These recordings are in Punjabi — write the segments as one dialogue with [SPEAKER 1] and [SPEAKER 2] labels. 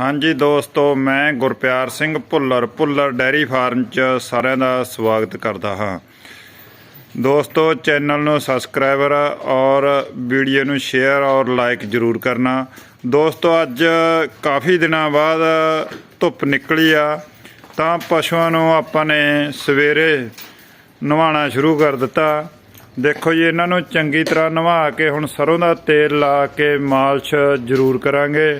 [SPEAKER 1] ਹਾਂਜੀ ਦੋਸਤੋ, ਮੈਂ ਗੁਰਪਿਆਰ ਸਿੰਘ ਭੁੱਲਰ ਭੁੱਲਰ ਡੈਰੀ ਫਾਰਮ 'ਚ ਸਾਰਿਆਂ ਦਾ ਸਵਾਗਤ ਕਰਦਾ ਹਾਂ। ਦੋਸਤੋ, ਚੈਨਲ ਨੂੰ ਸਬਸਕ੍ਰਾਈਬਰ ਔਰ ਵੀਡੀਓ ਨੂੰ ਸ਼ੇਅਰ ਔਰ ਲਾਈਕ ਜ਼ਰੂਰ ਕਰਨਾ। ਦੋਸਤੋ, ਅੱਜ ਕਾਫੀ ਦਿਨਾਂ ਬਾਅਦ ਧੁੱਪ ਨਿਕਲੀ ਆ, ਤਾਂ ਪਸ਼ੂਆਂ ਨੂੰ ਆਪਾਂ ਨੇ ਸਵੇਰੇ ਨਵਾਉਣਾ ਸ਼ੁਰੂ ਕਰ ਦਿੱਤਾ। ਦੇਖੋ ਜੀ, ਇਹਨਾਂ ਨੂੰ ਚੰਗੀ ਤਰ੍ਹਾਂ ਨਵਾ ਕੇ ਹੁਣ ਸਰੋਂ ਦਾ ਤੇਲ ਲਾ ਕੇ ਮਾਲਸ਼ ਜ਼ਰੂਰ ਕਰਾਂਗੇ।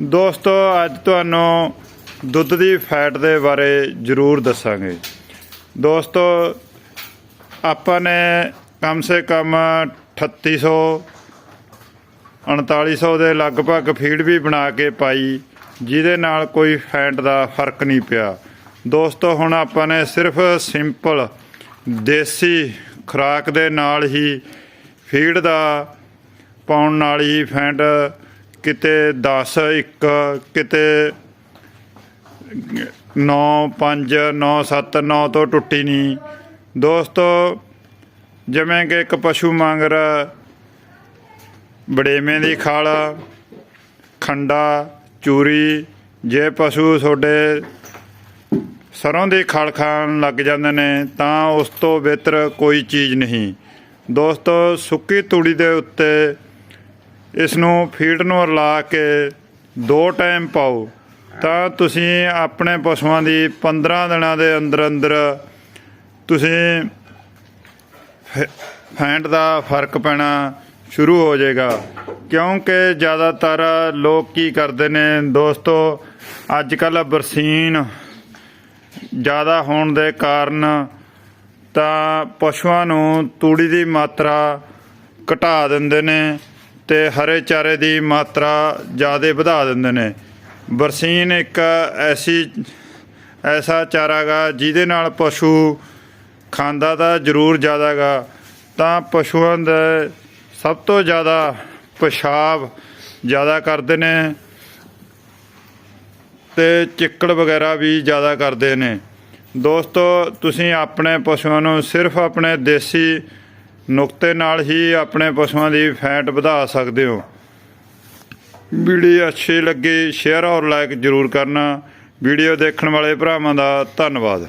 [SPEAKER 1] ਦੋਸਤੋ, ਅੱਜ ਤੁਹਾਨੂੰ ਦੁੱਧ ਦੀ ਫੈਟ ਦੇ ਬਾਰੇ ਜ਼ਰੂਰ ਦੱਸਾਂਗੇ। ਦੋਸਤੋ, ਆਪਾਂ ਨੇ ਕਮ ਸੇ ਕਮ 3800 3900 ਦੇ ਲਗਭਗ ਫੀਡ ਵੀ ਬਣਾ ਕੇ ਪਾਈ, ਜਿਹਦੇ ਨਾਲ ਕੋਈ ਫੈਟ ਦਾ ਫ਼ਰਕ ਨਹੀਂ ਪਿਆ। ਦੋਸਤੋ, ਹੁਣ ਆਪਾਂ ਨੇ ਸਿਰਫ ਸਿੰਪਲ ਦੇਸੀ ਖੁਰਾਕ ਦੇ ਨਾਲ ਹੀ ਫੀਡ ਦਾ ਪਾਉਣ ਨਾਲ ਹੀ ਫੈਂਟ ਕਿਤੇ 10 1 ਕਿਤੇ 9 5 9 7 9 ਤੋਂ ਟੁੱਟੀ ਨਹੀਂ। ਦੋਸਤੋ, ਜਿਵੇਂ ਕਿ ਇੱਕ ਪਸ਼ੂ ਮੰਗਰ ਬੜੇਵੇਂ ਦੀ ਖਲ, ਖੰਡਾ, ਚੂਰੀ, ਜੇ ਪਸ਼ੂ ਤੁਹਾਡੇ ਸਰੋਂ ਦੀ ਖਲ ਖਾਣ ਲੱਗ ਜਾਂਦੇ ਨੇ, ਤਾਂ ਉਸ ਤੋਂ ਬਿਹਤਰ ਕੋਈ ਚੀਜ਼ ਨਹੀਂ। ਦੋਸਤੋ, ਸੁੱਕੀ ਤੂੜੀ ਦੇ ਉੱਤੇ ਇਸ ਨੂੰ ਫੀਡ ਨੂੰ ਰਲਾ ਕੇ ਦੋ ਟਾਈਮ ਪਾਓ। ਤਾਂ ਤੁਸੀਂ ਆਪਣੇ ਪਸ਼ੂਆਂ ਦੀ 15 ਦਿਨਾਂ ਦੇ ਅੰਦਰ ਅੰਦਰ ਤੁਸੀਂ ਫ- ਫੈਂਟ ਦਾ ਫ਼ਰਕ ਪੈਣਾ ਸ਼ੁਰੂ ਹੋ ਜਾਏਗਾ। ਕਿਉਂਕਿ ਜ਼ਿਆਦਾਤਰ ਲੋਕ ਕੀ ਕਰਦੇ ਨੇ ਦੋਸਤੋ ਅੱਜ ਕੱਲ ਬਰਸੀਨ ਜ਼ਿਆਦਾ ਹੋਣ ਦੇ ਕਾਰਨ ਤਾਂ ਪਸ਼ੂਆਂ ਨੂੰ ਤੂੜੀ ਦੀ ਮਾਤਰਾ ਘਟਾ ਦਿੰਦੇ ਨੇ। ਤੇ ਹਰੇ ਚਾਰੇ ਦੀ ਮਾਤਰਾ ਜ਼ਿਆਦਾ ਵਧਾ ਦਿੰਦੇ ਨੇ। ਬਰਸੀਨ ਇੱਕ ਐਸੀ, ਐਸਾ ਚਾਰਾ ਗਾ ਜਿਹਦੇ ਨਾਲ ਪਸ਼ੂ ਖਾਂਦਾ ਤਾਂ ਜ਼ਰੂਰ ਜ਼ਿਆਦਾ ਗਾ। ਤਾਂ ਪਸ਼ੂਆਂ ਦੇ ਸਭ ਤੋਂ ਜ਼ਿਆਦਾ ਪਿਸ਼ਾਬ ਜ਼ਿਆਦਾ ਕਰਦੇ ਨੇ ਤੇ ਚਿੱਕੜ ਵਗੈਰਾ ਵੀ ਜ਼ਿਆਦਾ ਕਰਦੇ ਨੇ। ਦੋਸਤੋ, ਤੁਸੀਂ ਆਪਣੇ ਪਸ਼ੂਆਂ ਨੂੰ ਸਿਰਫ ਆਪਣੇ ਦੇਸੀ ਨੁਕਤੇ ਨਾਲ ਹੀ ਆਪਣੇ ਪਸ਼ੂਆਂ ਦੀ ਫੈਟ ਵਧਾ ਸਕਦੇ ਹੋ। ਵੀਡੀਓ ਅੱਛੀ ਲੱਗੀ ਸ਼ੇਅਰ ਔਰ ਲਾਈਕ ਜ਼ਰੂਰ ਕਰਨਾ। ਵੀਡੀਓ ਦੇਖਣ ਵਾਲੇ ਭਰਾਵਾਂ ਦਾ ਧੰਨਵਾਦ।